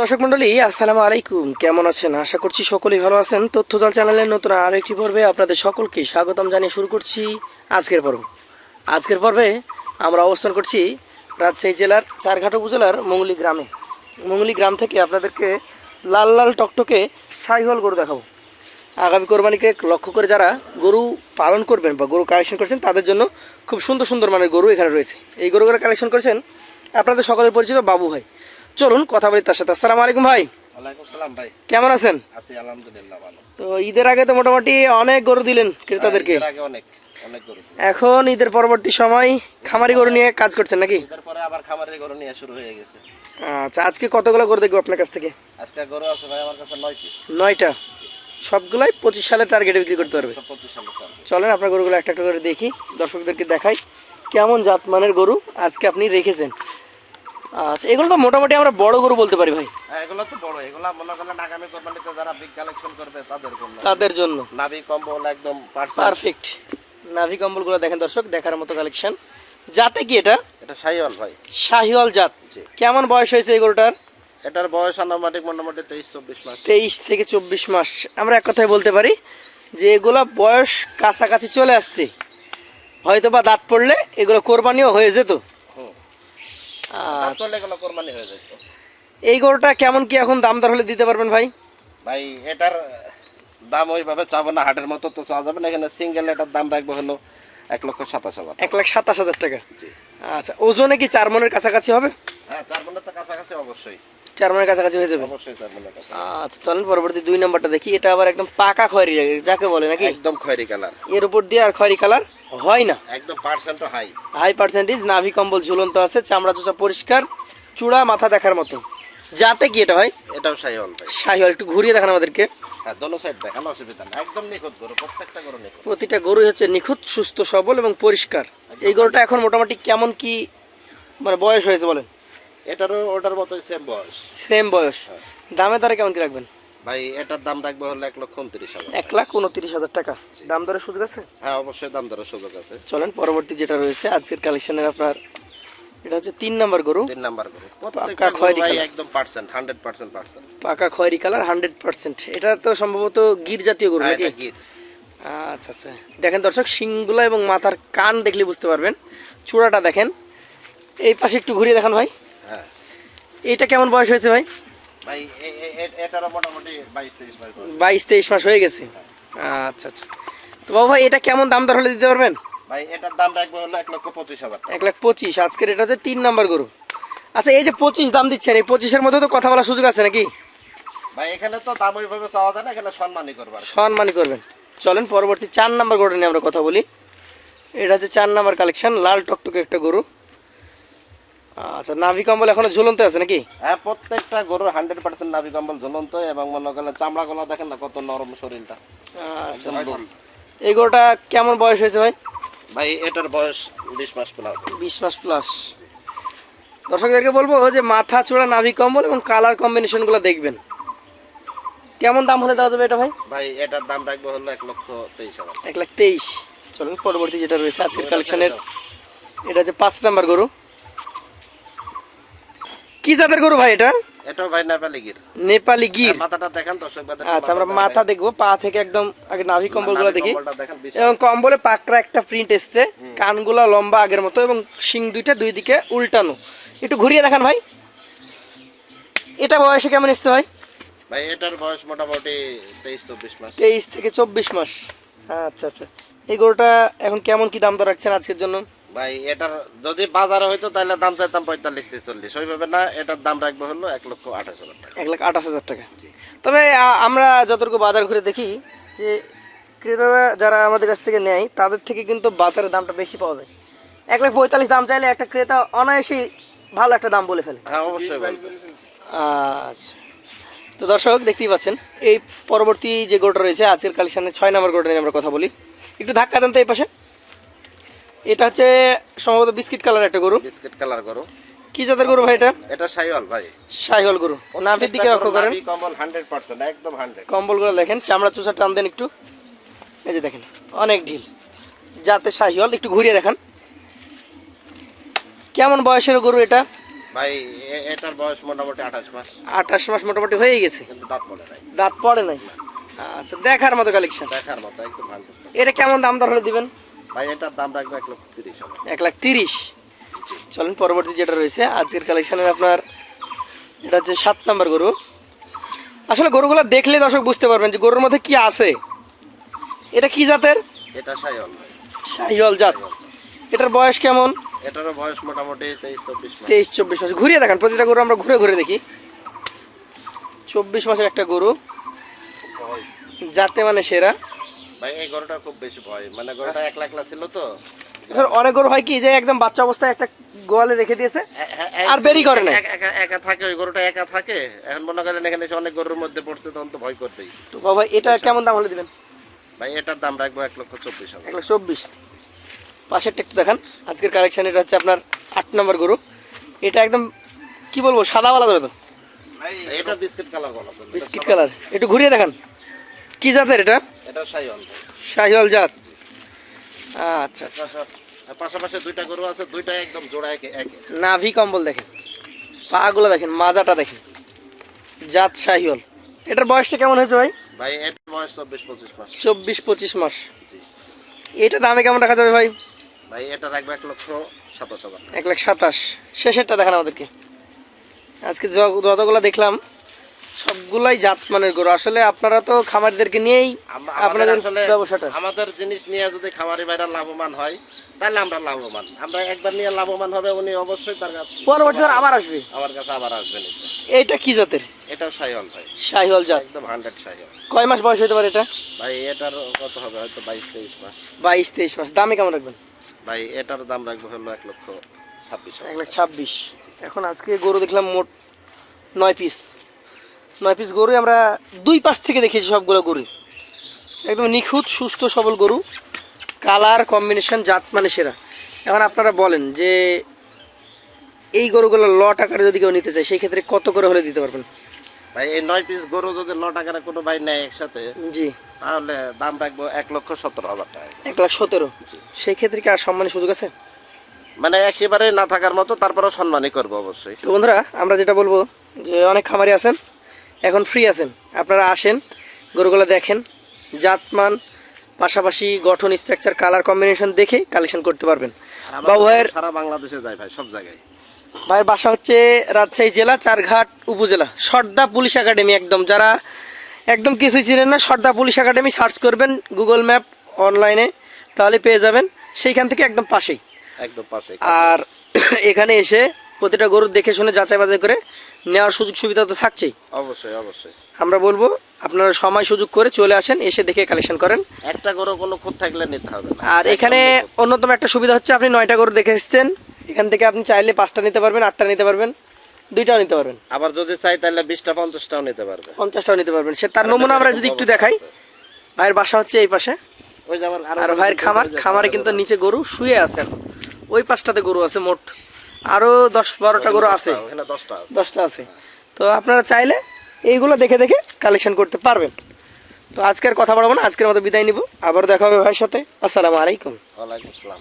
দর্শক মন্ডলী, আসসালামু আলাইকুম। কেমন আছেন? আশা করছি সকলেই ভালো আছেন। তথ্যজাল চ্যানেলের নতুন আরও একটি পর্বে আপনাদের সকলকে স্বাগতম জানিয়ে শুরু করছি আজকের পর্ব। আজকের পর্বে আমরা অবস্থান করছি রাজশাহী জেলার চারঘাট উপজেলার মঙ্গলি গ্রামে। মঙ্গলি গ্রাম থেকে আপনাদেরকে লাল লাল টকটকে সাইহল গরু দেখাবো। আগামী কোরবানিকে লক্ষ্য করে যারা গরু পালন করবেন বা গরু কালেকশন করছেন, তাদের জন্য খুব সুন্দর সুন্দর মানের গরু এখানে রয়েছে। এই গরুগুলো কালেকশন করেছেন আপনাদের সকলের পরিচিত বাবু ভাই। চলুন কথা বলি তার সাথে। আসসালামু আলাইকুম ভাই। কেমন আছেন? তো ঈদের আগে তো মোটামুটি অনেক গরু দিলেন ক্রেতাদেরকে। ছিল। এখন ঈদের পরবর্তী সময় খামারি গরু নিয়ে কাজ করছেন নাকি? আবার খামারের গরু নিয়ে শুরু হয়ে গেছে। আচ্ছা আজকে কতগুলো গরু দেখব আপনার কাছ থেকে? আজকে গরু আছে ভাই আমার কাছে নয় পিস নয়টা। সবগুলাই পঁচিশ সালে টার্গেটে বিক্রি করতে পারবে। চলেন আপনার গরুগুলো একটা একটা করে দেখি দর্শকদেরকে দেখাই কেমন জাতমানের গরু আজকে আপনি রেখেছেন। আচ্ছা এগুলো তো মোটামুটি আমরা বড় গরু বলতে পারি ভাই। হ্যাঁ এগুলো তো বড় এগুলো মনে করেন আগামী কোরবানিতে যারা বিগ কালেকশন করবে তাদের জন্য। তাদের জন্য। নাভি কম্বল একদম পারফেক্ট নাভি কম্বলগুলো দেখেন দর্শক দেখার মতো কালেকশন জাতে কি এটা? এটা সাইওয়াল ভাই। শাহিওয়াল জাত। কেমন বয়স হয়েছে এই গরুটার? এটার বয়স আনুমানিক মোটামুটি তেইশ চব্বিশ মাস। তেইশ থেকে চব্বিশ মাস। আমরা এক কথায় বলতে পারি যে এগুলা বয়স কাছাকাছি চলে আসছে। হয়তো বা দাঁত পড়লে এগুলো কোরবানিও হয়ে যেত। এই গরুটা কেমন কি এখন দাম দর হলে দিতে পারবেন ভাই? ভাই এটার দাম ওইভাবে চাবো না হাটের মতো তো চাওয়া যাবে না। এখানে সিঙ্গেল এটার দাম রাখব হলো এক লক্ষ সাতাশ হাজার এক লাখ সাতাশ হাজার টাকা? আচ্ছা ওজনে কি চার মনের কাছাকাছি হবে? হ্যাঁ চার মনের তো কাছাকাছি অবশ্যই। চার মনের কাছাকাছি হয়ে যাবে। আচ্ছা চলেন পরবর্তী দুই নম্বরটা দেখি। এটা আবার একদম পাকা খয়েরি যাকে বলে নাকি? একদম খয়েরি কালার। এর উপর দিয়ে আর খয়েরি কালার হয় না। একদম পার্সেন্ট হাই হাই পার্সেন্টেজ নাভি কম্বল ঝুলন্ত আছে চামড়া চোচা পরিষ্কার চূড়া মাথা দেখার মতো। যাতে কি এটা ভাই এটাও সাইওয়াল ভাই। শাহিওয়াল একটু ঘুরিয়ে দেখান আমাদেরকে। হ্যাঁ দোনো সাইড দেখানো অসুবিধা নেই। একদম নিখুঁত গরু প্রত্যেকটা গরু নিখুঁত। প্রতিটা গরুই হচ্ছে নিখুঁত সুস্থ সবল এবং পরিষ্কার। এই গরুটা এখন মোটামুটি কেমন কি মানে বয়স হয়েছে বলেন? এটারও ওটার মতোই সেম বয়স। সেম বয়স। হ্যাঁ। দামে দরে কেমন কি রাখবেন? ভাই এটার দাম রাখব হলো এক লক্ষ উনত্রিশ হাজার এক লাখ উনত্রিশ হাজার টাকা। দাম দরে সুযোগ আছে? হ্যাঁ অবশ্যই দাম দরের সুযোগ আছে। চলেন পরবর্তী যেটা রয়েছে আজকের কালেকশনের আপনার এটা হচ্ছে তিন নম্বর গরু। তিন নাম্বার গরু। গরু খয়েরি কালার। একদম পার্সেন্ট হান্ড্রেড পার্সেন্ট পার্সেন্ট পাকা খয়েরি কালার হান্ড্রেড পার্সেন্ট এটা তো সম্ভবত গির জাতীয় গরু হ্যাঁ নাকি? গির। আচ্ছা আচ্ছা। দেখেন দর্শক শিংগুলো এবং মাথার কান দেখলে বুঝতে পারবেন। চূড়াটা দেখেন। এই পাশে একটু ঘুরিয়ে দেখান ভাই। এইটা কেমন বয়স হয়েছে ভাই? বাইশ তেইশ মাস হয়ে গেছে? আচ্ছা আচ্ছা। তো বাবু ভাই এটা কেমন দাম দর হলে দিতে পারবেন? ভাই এটার দাম রাখব হলো এক লক্ষ পঁচিশ হাজার এক লাখ পঁচিশ আজকের এটা হচ্ছে তিন নাম্বার গরু। আচ্ছা এই যে পঁচিশ দাম দিচ্ছেন এই পঁচিশের মধ্যে তো কথা বলার সুযোগ আছে নাকি? ভাই এখানে তো দাম ওইভাবে চাওয়া যায় না এখানে সম্মানই করবার। সম্মানই করবেন। চলেন পরবর্তী চার নাম্বার গরু নিয়ে আমরা কথা বলি। এটা হচ্ছে চার নাম্বার কালেকশন লাল টকটকে একটা গরু। আচ্ছা নাভি কম্বল এখনও ঝুলন্ত আছে নাকি? হ্যাঁ প্রত্যেকটা গরুর হান্ড্রেড পার্সেন্ট নাভি কম্বল ঝুলন্ত এবং মনে করলে চামড়া গলা দেখেন না কত নরম শরীরটা। আচ্ছা এই গরুটা কেমন বয়স হয়েছে ভাই? ভাই এটার বয়স বিশ মাস প্লাস বিশ মাস প্লাস দর্শকদেরকে বলব যে মাথা চূড়া নাভি কম্বল এবং কালার কম্বিনেশনগুলো দেখবেন। কেমন দাম হলে দেওয়া যাবে এটা ভাই? ভাই এটার দাম রাখব হলো এক লক্ষ তেইশ হাজার। এক লাখ তেইশ। চলুন পরবর্তী যেটা রয়েছে আজকের কালেকশনের এটা হচ্ছে পাঁচ নাম্বার গরু। কি জাতের গরু ভাই এটা? এটাও ভাই নেপালি গির। নেপালি গির। মাথাটা দেখেন দর্শক আচ্ছা আমরা মাথা দেখব পা থেকে একদম আগে নাভি কম্বলগুলো দেখি। এবং কম্বলে পাকড়া একটা প্রিন্ট এসছে। কানগুলা লম্বা আগের মতো এবং শিং দুইটা দুই দিকে উল্টানো। একটু ঘুরিয়ে দেখান ভাই। এটা বয়সে কেমন এসছে ভাই? ভাই এটার বয়স মোটামুটি তেইশ চব্বিশ মাস। তেইশ থেকে চব্বিশ মাস। আচ্ছা আচ্ছা। এই গরুটা এখন কেমন কি দাম দর রাখছেন আজকের জন্য? ভাই এটার যদি বাজারে হইতো তাহলে দাম চাইতাম পঁয়তাল্লিশ থেকে চল্লিশ ওইভাবে না এটার দাম রাখব হলো এক লক্ষ আঠাশ হাজার টাকা। এক লাখ আঠাশ হাজার টাকা। তবে আমরা যতটুকু বাজার ঘুরে দেখি যে ক্রেতারা যারা আমাদের কাছ থেকে নেয় তাদের থেকে কিন্তু বাজারের দামটা বেশি পাওয়া যায়। এক লাখ পঁয়তাল্লিশ দাম চাইলে একটা ক্রেতা অনায়াসেই ভালো একটা দাম বলে ফেলে। হ্যাঁ অবশ্যই আচ্ছা। তো দর্শক দেখতেই পাচ্ছেন এই পরবর্তী যে গোটা রয়েছে আজকের কালেকশনের ছয় নম্বর গোটা নিয়ে আমরা কথা বলি। একটু ধাক্কা দেন তো এই পাশে। এটা হচ্ছে সম্ভবত বিস্কিট কালার একটা গরু। বিস্কিট কালার করো কি জাতের গরু ভাই এটা? এটা সাইওয়াল ভাই। শাহিওয়াল গরু। নাভির দিকে লক্ষ্য করেন। কম্বল হান্ড্রেড পার্সেন্ট একদম হান্ড্রেড কম্বলগুলো দেখেন চামড়া চুষা টান দেন একটু। এই যে দেখেন অনেক ঢিল। যাতে শাহিওয়াল একটু ঘুরিয়ে দেখান। কেমন বয়সের গরু এটা? ভাই এটার বয়স মোটামুটি আঠাশ মাস। আঠাশ মাস মোটামুটি হয়ে গেছে। কিন্তু দাঁত পড়ে নাই। দাঁত পড়ে নাই। আচ্ছা দেখার মতো কালেকশন দেখার মতো একদম ভালো এটা কেমন দাম দর হলে দিবেন? ভাই এটার দাম রাখব এক লক্ষ তিরিশ এক লাখ তিরিশ? চলেন পরবর্তী যেটা রয়েছে আজকের কালেকশনের আপনার এটা হচ্ছে সাত নাম্বার গরু। আসলে গরুগুলো দেখলে দর্শক বুঝতে পারবেন যে গরুর মধ্যে কি আছে। এটা কি জাতের? এটা সাইল ভাই জাত। এটার বয়স কেমন? এটারও বয়স মোটামুটি তেইশ চব্বিশ তেইশ চব্বিশ মাস। ঘুরিয়ে দেখান প্রতিটা গরু আমরা ঘুরে ঘুরে দেখি। চব্বিশ মাসের একটা গরু। যাতে মানে সেরা। ভাই এই গরুটা খুব বেশি ভয়। মানে গরুটা একলা একলা ছিল তো। অনেক গরু হয় কি যে একদম বাচ্চা অবস্থায় একটা গোয়ালে রেখে দিয়েছে আর বেরি করে না। এক- একা- একা থাকে ওই গরুটা একা থাকে। এখন মনে করেন এখানে অনেক গরুর মধ্যে পড়ছে তখন তো ভয় করবেই। তো বাবা এটা কেমন দাম হলে দিবেন? ভাই এটার দাম রাখব এক লক্ষ চব্বিশ এক চব্বিশ। পাশেরটা একটু দেখান। আজকের কালেকশন এটা হচ্ছে আপনার আট নম্বর গরু। এটা একদম কি বলব সাদা বলা যাবে তো। এটা বিস্কিট কালার বলা বিস্কিট কালার। একটু ঘুরিয়ে দেখান। কি জাতের এটা? এটা সাইল শাহিওয়াল জাত। আচ্ছা পাশাপাশি দুইটা গরু আছে দুইটা একদম জোড়া একে একে। নাভি কম্বল দেখেন। পাগুলো দেখেন মাজাটা দেখেন। জাত শাহিওয়াল এটার বয়সটা কেমন হয়েছে ভাই? ভাই এর বয়স চব্বিশ পঁচিশ মাস। চব্বিশ পঁচিশ মাস। জি। এটা দামে কেমন রাখা যাবে ভাই? ভাই এটা রাখব এক লক্ষ সাতাশ হাজার। এক লাখ সাতাশ। শেষেরটা দেখান আমাদেরকে। আজকে যতগুলো দেখলাম সবগুলাই জাত মানের গরু। আসলে আপনারা তো খামারদেরকে নিয়েই আপনাদের ব্যবসাটা। আমাদের জিনিস নিয়ে যদি খামারি ভাইরা লাভবান হয় তাহলে আমরা লাভবান। আমরা একবার নিয়ে লাভবান হবে উনি অবশ্যই তার কাছে পরবর্তী বার আবার আসবে? আমার কাছে আবার আসবেন এটা। এইটা কি জাতের? এটাও সাইহল ভাই। সাইহল জাত। একদম হান্ড্রেড সাইহল কয় মাস বয়স হতে পারে এটা? ভাই এটার কত হবে? হয়তো বাইশ তেইশ মাস। বাইশ তেইশ মাস। দামে কেমন রাখবেন? ভাই এটার দাম রাখব হলো এক লক্ষ ছাব্বিশ এক লাখ ছাব্বিশ। এখন আজকে গরু দেখলাম মোট নয় পিস নয় পিস গরু আমরা দুই পাশ থেকে দেখেছি সবগুলো গরু। একদম নিখুঁত সুস্থ সবল গরু। কালার কম্বিনেশন জাত মানে সেরা। এখন আপনারা বলেন যে এই গরুগুলো লট আকারে যদি কেউ নিতে চায় সেই ক্ষেত্রে কত করে হলে দিতে পারবেন? ভাই এই নয় পিস গরু যদি ন টাকার কোনো ভাই নেয় একসাথে জি। তাহলে দাম রাখব এক লক্ষ সতেরো হাজার টাকা। এক লাখ সতেরো? সেই ক্ষেত্রে কি আর সম্মানের সুযোগ আছে? মানে একেবারে না থাকার মতো তারপরেও সম্মানই করব অবশ্যই। তো বন্ধুরা আমরা যেটা বলব যে অনেক খামারি আছেন এখন ফ্রি আছেন। আপনারা আসেন গরুগুলো দেখেন জাতমান পাশাপাশি গঠন স্ট্রাকচার কালার কম্বিনেশন দেখে কালেকশন করতে পারবেন। বাবু ভাইয়ের সারা বাংলাদেশে যায় ভাই সব জায়গায়। ভাইয়ের বাসা হচ্ছে রাজশাহী জেলা চারঘাট উপজেলা। সর্দা পুলিশ একাডেমি একদম। যারা একদম কিছুই চিনেন না সর্দা পুলিশ একাডেমি সার্চ করবেন গুগল ম্যাপ অনলাইনে তাহলে পেয়ে যাবেন। সেইখান থেকে একদম পাশেই। একদম পাশে আর এখানে এসে প্রতিটা গরু দেখে শুনে যাচাই বাছাই করে নেওয়ার সুযোগ সুবিধা তো থাকছেই। অবশ্যই অবশ্যই। আমরা বলব আপনারা সময় সুযোগ করে চলে আসেন এসে দেখে কালেকশন করেন। একটা গরু কোনো খুঁত থাকলে নিতে হবে না। আর এখানে অন্যতম একটা সুবিধা হচ্ছে আপনি নয়টা গরু দেখে এসেছেন। এখান থেকে আপনি চাইলে পাঁচটা নিতে পারবেন আটটা নিতে পারবেন দুইটাও নিতে পারবেন। আবার যদি চাই তাহলে বিশটা পঞ্চাশটাও নিতে পারবে পঞ্চাশটাও নিতে পারবেন। সে তার নমুনা আমরা যদি একটু দেখাই। ভাইয়ের বাসা হচ্ছে এই পাশে। আর ভাইয়ের খামার খামারে কিন্তু নিচে গরু শুয়ে আছে এখন। ওই পাশটাতে গরু আছে মোট। আরও দশ বারোটা গরু আছে। দশটা আছে। দশটা আছে। তো আপনারা চাইলে এইগুলো দেখে দেখে কালেকশন করতে পারবেন। তো আজকের কথা বলব না আজকের মতো বিদায় নিব। আবার দেখা হবে ভাইয়ের সাথে। আসসালামু আলাইকুম। ওয়ালাইকুম আসসালাম।